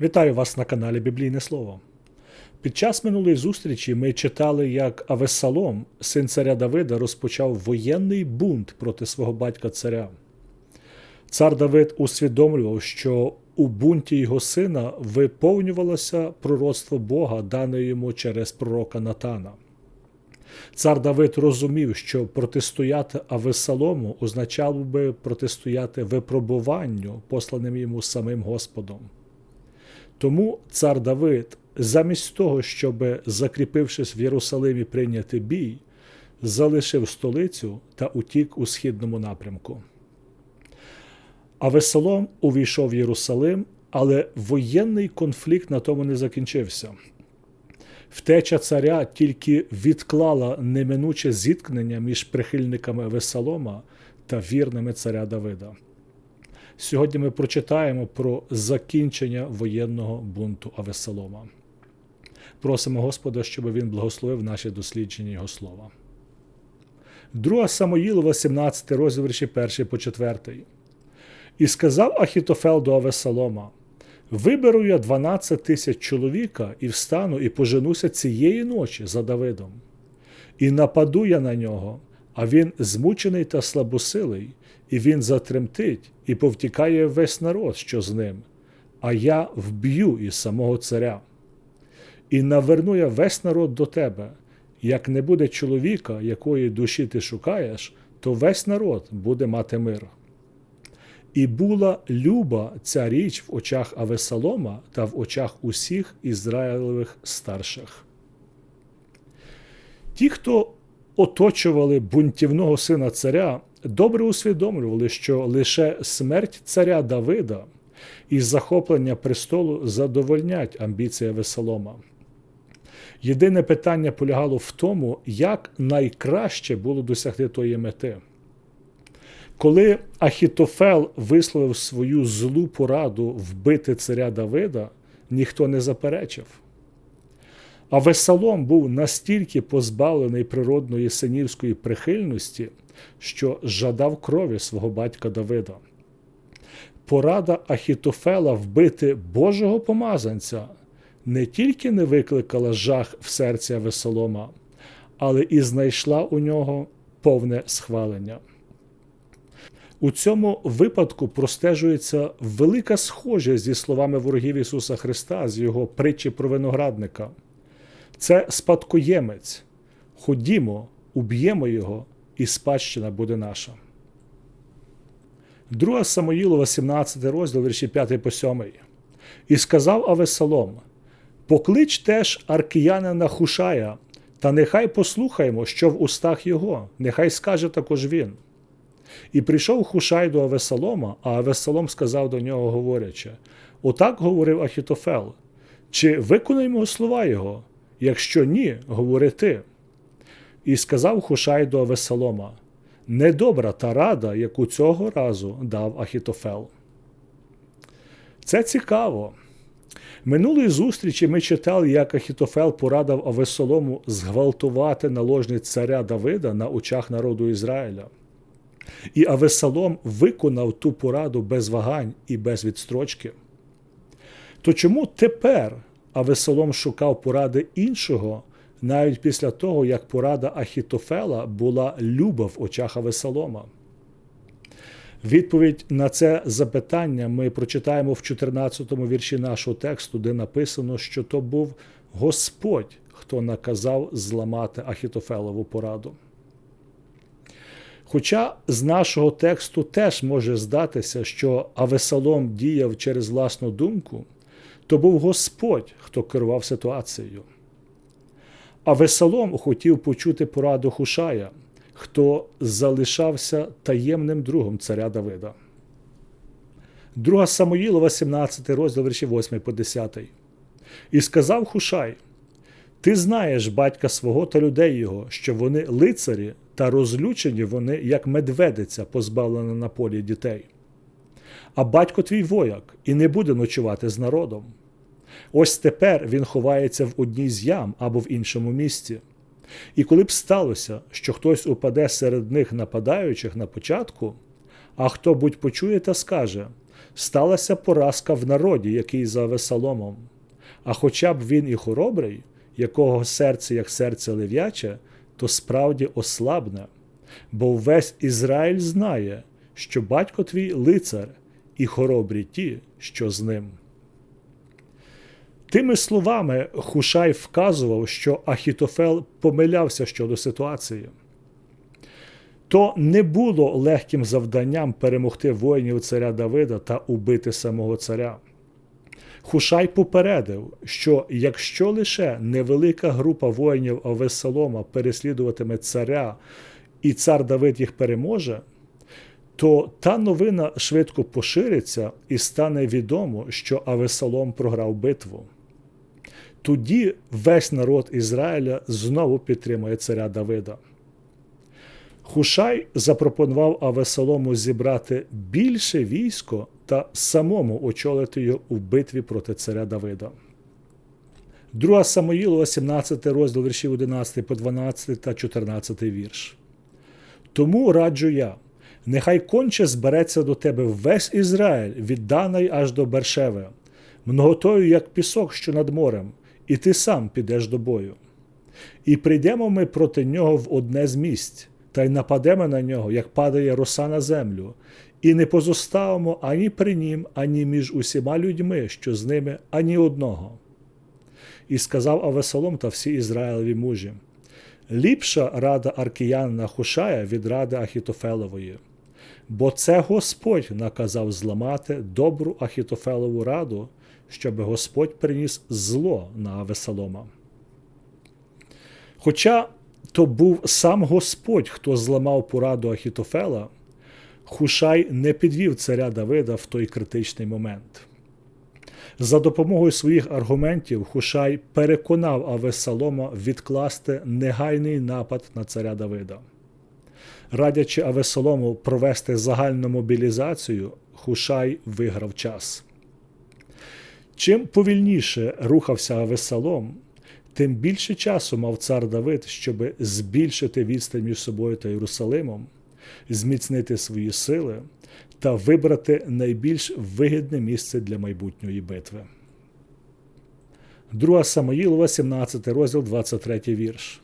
Вітаю вас на каналі Біблійне Слово. Під час минулої зустрічі ми читали, як Авесалом, син царя Давида, розпочав воєнний бунт проти свого батька царя. Цар Давид усвідомлював, що у бунті його сина виповнювалося пророцтво Бога, дане йому через пророка Натана. Цар Давид розумів, що протистояти Авесалому означало би протистояти випробуванню, посланим йому самим Господом. Тому цар Давид, замість того, щоб, закріпившись в Єрусалимі, прийняти бій, залишив столицю та утік у східному напрямку. А Весолом увійшов в Єрусалим, але воєнний конфлікт на тому не закінчився. Втеча царя тільки відклала неминуче зіткнення між прихильниками Весолома та вірними царя Давида. Сьогодні ми прочитаємо про закінчення воєнного бунту Авесолома. Просимо Господа, щоб він благословив наші дослідження Його слова. Друга Самоїлова, 17 розділ вірші 1 по 4. І сказав Ахітофел до Авесолома: Виберу я 12 тисяч чоловіка і встану, і поженуся цієї ночі за Давидом. І нападу я на нього, а він змучений та слабосилий, і він затремтить, і повтікає весь народ, що з ним, а я вб'ю із самого царя. І наверну я весь народ до тебе. Як не буде чоловіка, якої душі ти шукаєш, то весь народ буде мати мир. І була люба ця річ в очах Авесалома та в очах усіх ізраїлевих старших. Ті, хто оточували бунтівного сина царя, добре усвідомлювали, що лише смерть царя Давида і захоплення престолу задовольнять амбіції Авесалома. Єдине питання полягало в тому, як найкраще було досягти тої мети. Коли Ахітофел висловив свою злу пораду вбити царя Давида, ніхто не заперечив. А Весалом був настільки позбавлений природної синівської прихильності, що жадав крові свого батька Давида. Порада Ахітофела вбити Божого помазанця не тільки не викликала жах в серці Авесолома, але і знайшла у нього повне схвалення. У цьому випадку простежується велика схожість зі словами ворогів Ісуса Христа з його притчі про виноградника. Це спадкоємець. Ходімо, уб'ємо його, і спадщина буде наша. Друга Самоїлова, 17 розділ, вірші 5 по 7. І сказав Авесалом: Поклич теж аркіянина Хушая, та нехай послухаємо, що в устах його, нехай скаже також він. І прийшов Хушай до Авесалома, а Авесалом сказав до нього, говорячи: Отак говорив Ахітофел, чи виконаємо слова його? Якщо ні, говори ти. І сказав Хушай до Авесалома: Недобра та рада, яку цього разу дав Ахітофел. Це цікаво. Минулої зустрічі ми читали, як Ахітофел порадив Авесолому зґвалтувати наложниць царя Давида на очах народу Ізраїля. І Авесалом виконав ту пораду без вагань і без відстрочки. То чому тепер Авесалом шукав поради іншого, навіть після того, як порада Ахітофела була люба в очах Авесалома? Відповідь на це запитання ми прочитаємо в 14 му вірші нашого тексту, де написано, що то був Господь, хто наказав зламати Ахітофелову пораду. Хоча з нашого тексту теж може здатися, що Авесалом діяв через власну думку, то був Господь, хто керував ситуацією. Авесалом хотів почути пораду Хушая, хто залишався таємним другом царя Давида. Друга Самоїлова, 17 розділ вірші 8 по 10. І сказав Хушай: Ти знаєш батька свого та людей його, що вони лицарі та розлючені вони, як медведиця, позбавлена на полі дітей. А батько твій вояк і не буде ночувати з народом. Ось тепер він ховається в одній з ям або в іншому місці. І коли б сталося, що хтось упаде серед них нападаючих на початку, а хто будь почує та скаже: сталася поразка в народі, який за Авесоломом. А хоча б він і хоробрий, якого серце як серце лев'яче, то справді ослабне, бо весь Ізраїль знає, що батько твій лицар, і хоробрі ті, що з ним. Тими словами Хушай вказував, що Ахітофел помилявся щодо ситуації. То не було легким завданням перемогти воїнів царя Давида та убити самого царя. Хушай попередив, що якщо лише невелика група воїнів Авесолома переслідуватиме царя, і цар Давид їх переможе, то та новина швидко пошириться і стане відомо, що Авесолом програв битву. Тоді весь народ Ізраїля знову підтримує царя Давида. Хушай запропонував Авесолому зібрати більше військо та самому очолити його у битві проти царя Давида. Друга Самоїлова, 17 розділ віршів 11 по 12 та 14 вірш. Тому раджу я, нехай конче збереться до тебе весь Ізраїль, від Данай аж до Бершеви, многотою, як пісок, що над морем, і ти сам підеш до бою. І прийдемо ми проти нього в одне з місць, та й нападемо на нього, як падає роса на землю, і не позоставимо ані при нім, ані між усіма людьми, що з ними, ані одного. І сказав Авесолом та всі Ізраїлеві мужі: Ліпша рада аркіянина Хушая від ради Ахітофелової, бо це Господь наказав зламати добру Ахітофелову раду, щоб Господь приніс зло на Авесолома. Хоча то був сам Господь, хто зламав пораду Ахітофела, Хушай не підвів царя Давида в той критичний момент. За допомогою своїх аргументів Хушай переконав Авесалома відкласти негайний напад на царя Давида. Радячи Авесолому провести загальну мобілізацію, Хушай виграв час. Чим повільніше рухався Авесалом, тим більше часу мав цар Давид, щоб збільшити відстань між собою та Єрусалимом, зміцнити свої сили та вибрати найбільш вигідне місце для майбутньої битви. Друга Самоїлова, 17 розділ, 23 вірш.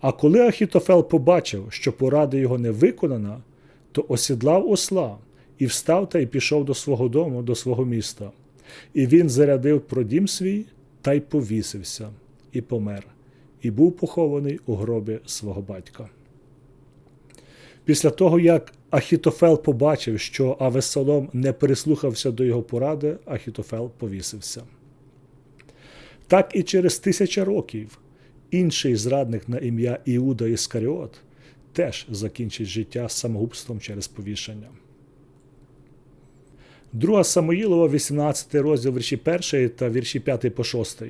А коли Ахітофел побачив, що порада його не виконана, то осідлав осла і встав та й пішов до свого дому, до свого міста. І він зарядив про дім свій та й повісився, і помер, і був похований у гробі свого батька. Після того, як Ахітофел побачив, що Авесолом не прислухався до його поради, Ахітофел повісився. Так і через тисяча років інший зрадник на ім'я Іуда Іскаріот теж закінчить життя самогубством через повішення. Друга Самоїлова, 18 розділ вірші 1 та вірші 5 по 6.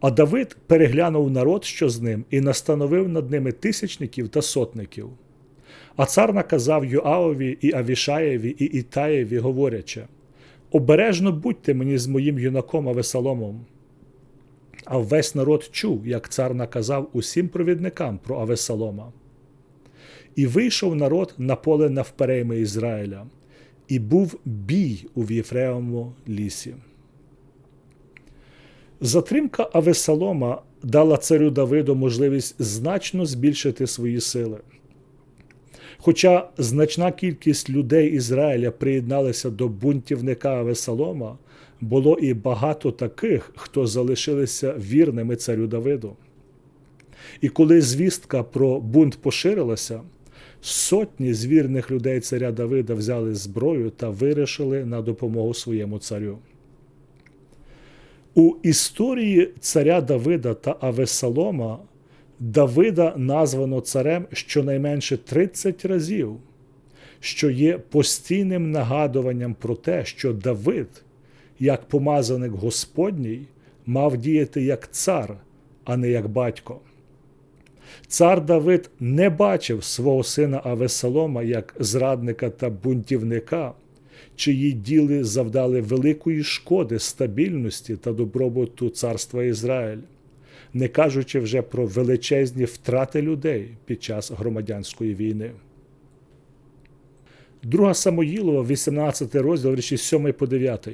А Давид переглянув народ, що з ним, і настановив над ними тисячників та сотників. А цар наказав Йоавові і Авішаєві і Ітаєві, говорячи: Обережно будьте мені з моїм юнаком Авесаломом. А весь народ чув, як цар наказав усім провідникам про Авесалома. І вийшов народ на поле навперейми Ізраїля, і був бій у Вєфреєвому лісі. Затримка Авесалома дала царю Давиду можливість значно збільшити свої сили. Хоча значна кількість людей Ізраїля приєдналися до бунтівника Авесалома, було і багато таких, хто залишилися вірними царю Давиду. І коли звістка про бунт поширилася, сотні з вірних людей царя Давида взяли зброю та вирішили на допомогу своєму царю. У історії царя Давида та Авесалома Давида названо царем щонайменше 30 разів, що є постійним нагадуванням про те, що Давид, як помазаник Господній, мав діяти як цар, а не як батько. Цар Давид не бачив свого сина Авесалома як зрадника та бунтівника, чиї діли завдали великої шкоди стабільності та добробуту царства Ізраїль не кажучи вже про величезні втрати людей під час громадянської війни. Друга Самоїлова, 18 розділ, вірші 7 по 9.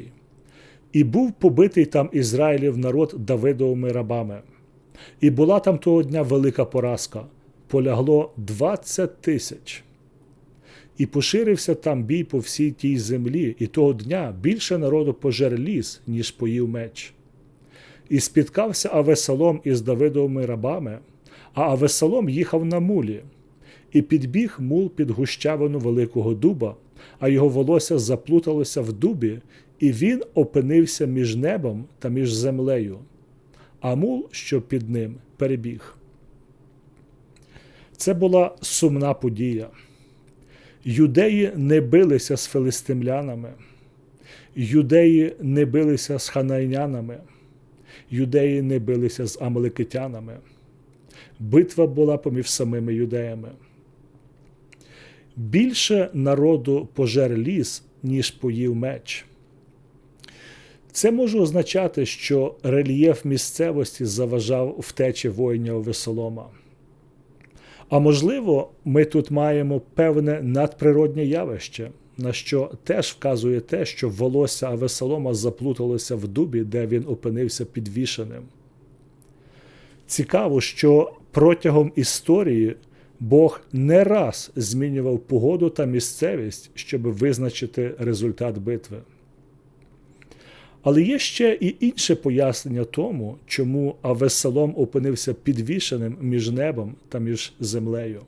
І був побитий там Ізраїлів народ Давидовими рабами. І була там того дня велика поразка. Полягло 20 тисяч. І поширився там бій по всій тій землі, і того дня більше народу пожер ліс, ніж поїв меч. І спіткався Авесалом із Давидовими рабами, а Авесалом їхав на мулі, і підбіг мул під гущавину великого дуба, а його волосся заплуталося в дубі, і він опинився між небом та між землею, а мул, що під ним, перебіг. Це була сумна подія. Юдеї не билися з филистимлянами, юдеї не билися з ханайнянами, юдеї не билися з амаликитянами. Битва була поміж самими юдеями. Більше народу пожер ліс, ніж поїв меч. Це може означати, що рельєф місцевості заважав втечі воїнів Весолома. А можливо, ми тут маємо певне надприроднє явище, на що теж вказує те, що волосся Авесолома заплуталося в дубі, де він опинився підвішеним. Цікаво, що протягом історії Бог не раз змінював погоду та місцевість, щоб визначити результат битви. Але є ще і інше пояснення тому, чому Авесалом опинився підвішеним між небом та між землею.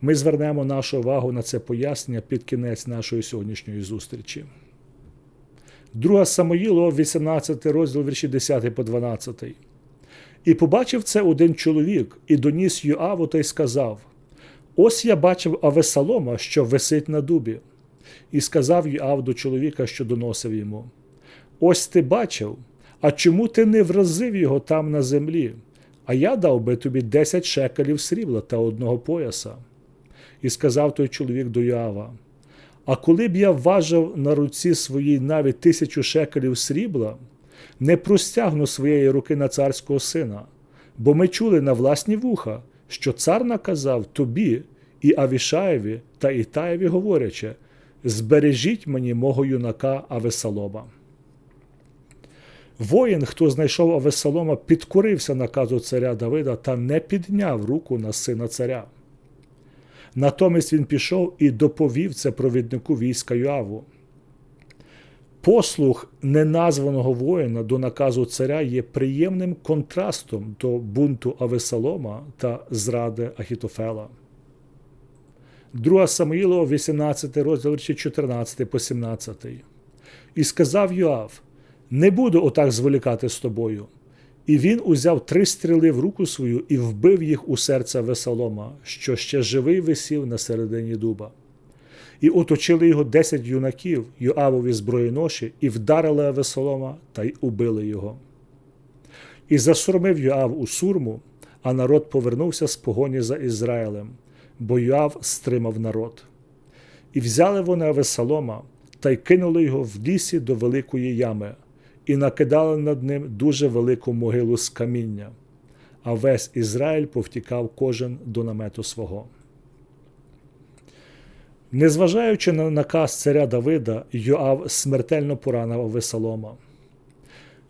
Ми звернемо нашу увагу на це пояснення під кінець нашої сьогоднішньої зустрічі. Друга Самоїло, 18 розділ вірші 10 по 12. І побачив це один чоловік, і доніс Йоаву та й сказав: Ось я бачив Авесалома, що висить на дубі. І сказав Йоав до чоловіка, що доносив йому. Ось ти бачив, а чому ти не вразив його там на землі? А я дав би тобі десять шекелів срібла та одного пояса. І сказав той чоловік до Йоава, А коли б я важив на руці своїй навіть тисячу шекелів срібла, не простягну своєї руки на царського сина, бо ми чули на власні вуха, що цар наказав тобі і Авішаєві та Ітаєві, говорячи: Збережіть мені мого юнака Авесалома. Воїн, хто знайшов Авесалома, підкорився наказу царя Давида та не підняв руку на сина царя. Натомість він пішов і доповів це провіднику війська Юаву. Послух неназваного воїна до наказу царя є приємним контрастом до бунту Авесалома та зради Ахітофела. Друга Самуїлова, 18 розділ 14 по 17. І сказав Йоав: Не буду отак зволікати з тобою. І він узяв три стріли в руку свою і вбив їх у серце Весолома, що ще живий висів на середині дуба. І оточили його десять юнаків, Йоавові зброєноші, і вдарили Авесолома та й убили його. І засурмив Йоав у сурму, а народ повернувся з погоні за Ізраїлем, бо Йоав стримав народ. І взяли вони Авесолома та й кинули його в лісі до великої ями, і накидали над ним дуже велику могилу з каміння, а весь Ізраїль повтікав кожен до намету свого. Незважаючи на наказ царя Давида, Йоав смертельно поранив Авесолома.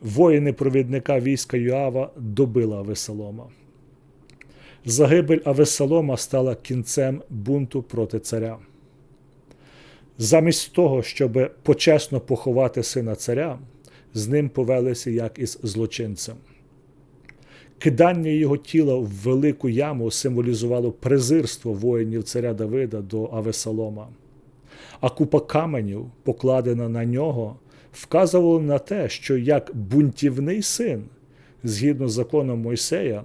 Воїни провідника війська Йоава добили Авесолома. Загибель Авесолома стала кінцем бунту проти царя. Замість того, щоб почесно поховати сина царя, з ним повелися як із злочинцем. Кидання його тіла в велику яму символізувало презирство воїнів царя Давида до Авесалома, а купа каменів, покладена на нього, вказувала на те, що як бунтівний син, згідно з законом Мойсея,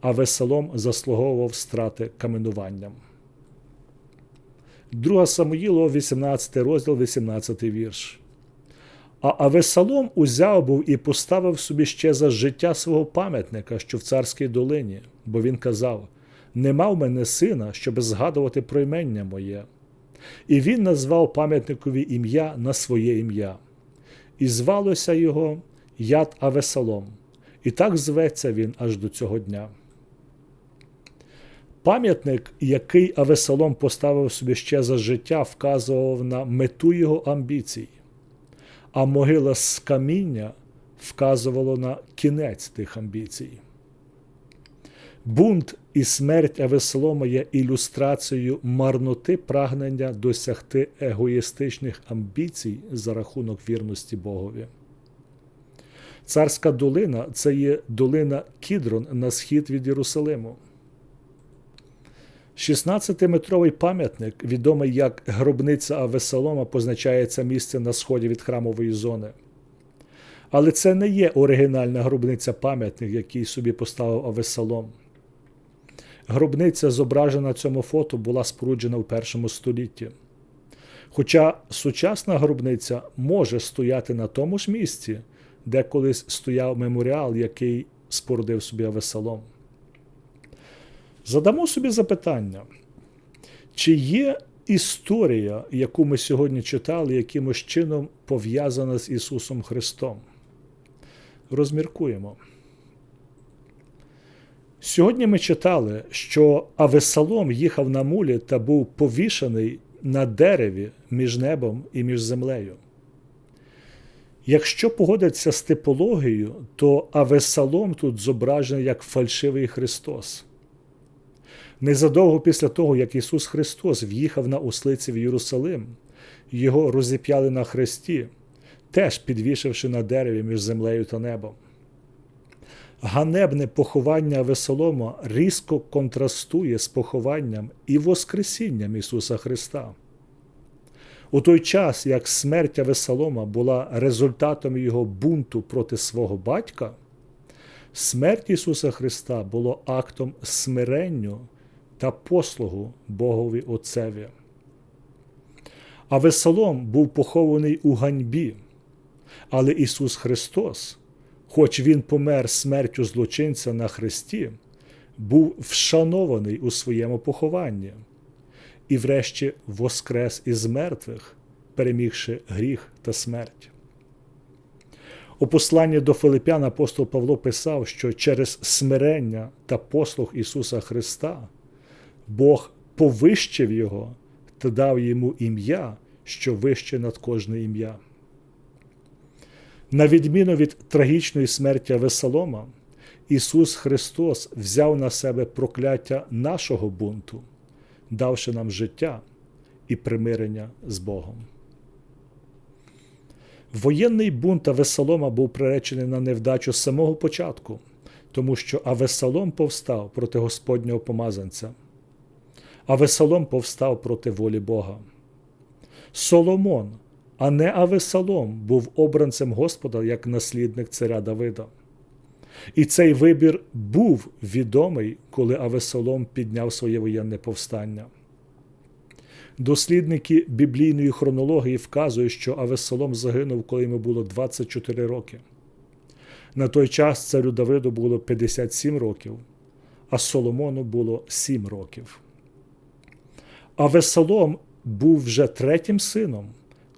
Авесалом заслуговував страти каменуванням. Друга Самуїлова, 18 розділ, 18 вірш. А Авесалом узяв був і поставив собі ще за життя свого пам'ятника, що в царській долині, бо він казав: Нема в мене сина, щоб згадувати про імення моє. І він назвав пам'ятникові ім'я на своє ім'я. І звалося його Яд Авесалом, і так зветься він аж до цього дня. Пам'ятник, який Авесалом поставив собі ще за життя, вказував на мету його амбіцій, а могила з каміння вказувало на кінець тих амбіцій. Бунт і смерть Авесолома є ілюстрацією марноти прагнення досягти егоїстичних амбіцій за рахунок вірності Богові. Царська долина це є долина Кідрон на схід від Єрусалиму. 16-метровий пам'ятник, відомий як гробниця Авесолома, позначає це місце на сході від храмової зони. Але це не є оригінальна гробниця пам'ятник, який собі поставив Авесолом. Гробниця, зображена на цьому фото, була споруджена в першому столітті. Хоча сучасна гробниця може стояти на тому ж місці, де колись стояв меморіал, який спорудив собі Авесолом. Задамо собі запитання, чи є історія, яку ми сьогодні читали, якимось чином пов'язана з Ісусом Христом? Розміркуємо. Сьогодні ми читали, що Авесалом їхав на мулі та був повішений на дереві між небом і між землею. Якщо погодиться з типологією, то Авесалом тут зображений як фальшивий Христос. Незадовго після того, як Ісус Христос в'їхав на ослиці в Єрусалим, його розіп'яли на хресті, теж підвішивши на дереві між землею та небом. Ганебне поховання Весолома різко контрастує з похованням і Воскресінням Ісуса Христа. У той час, як смерть Авесолома була результатом його бунту проти свого батька, смерть Ісуса Христа було актом смиренню та послугу Богові Отцеві. Авесолом був похований у ганьбі, але Ісус Христос хоч він помер смертю злочинця на хресті, був вшанований у своєму похованні і, врешті, воскрес із мертвих, перемігши гріх та смерть. У посланні до Филипян апостол Павло писав, що через смирення та послуг Ісуса Христа Бог повищив Його та дав йому ім'я, що вище над кожне ім'я. На відміну від трагічної смерті Весолома, Ісус Христос взяв на себе прокляття нашого бунту, давши нам життя і примирення з Богом. Воєнний бунт Авесолома був приречений на невдачу з самого початку, тому що Авесолом повстав проти Господнього помазанця. Авесолом повстав проти волі Бога. Соломон а не Авесалом був обранцем Господа як наслідник царя Давида. І цей вибір був відомий, коли Авесолом підняв своє воєнне повстання. Дослідники біблійної хронології вказують, що Авесолом загинув, коли йому було 24 роки. На той час царю Давиду було 57 років, а Соломону було 7 років. Авесолом був вже третім сином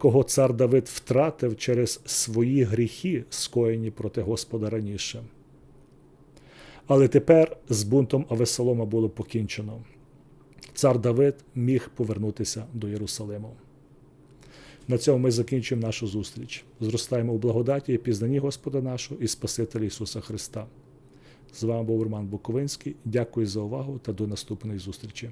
кого цар Давид втратив через свої гріхи, скоєні проти Господа раніше. Але тепер з бунтом Авесолома було покінчено. Цар Давид міг повернутися до Єрусалиму. На цьому ми закінчуємо нашу зустріч. Зростаємо у благодаті і пізнанні Господа нашого і Спасителя Ісуса Христа. З вами був Роман Буковинський. Дякую за увагу та до наступної зустрічі.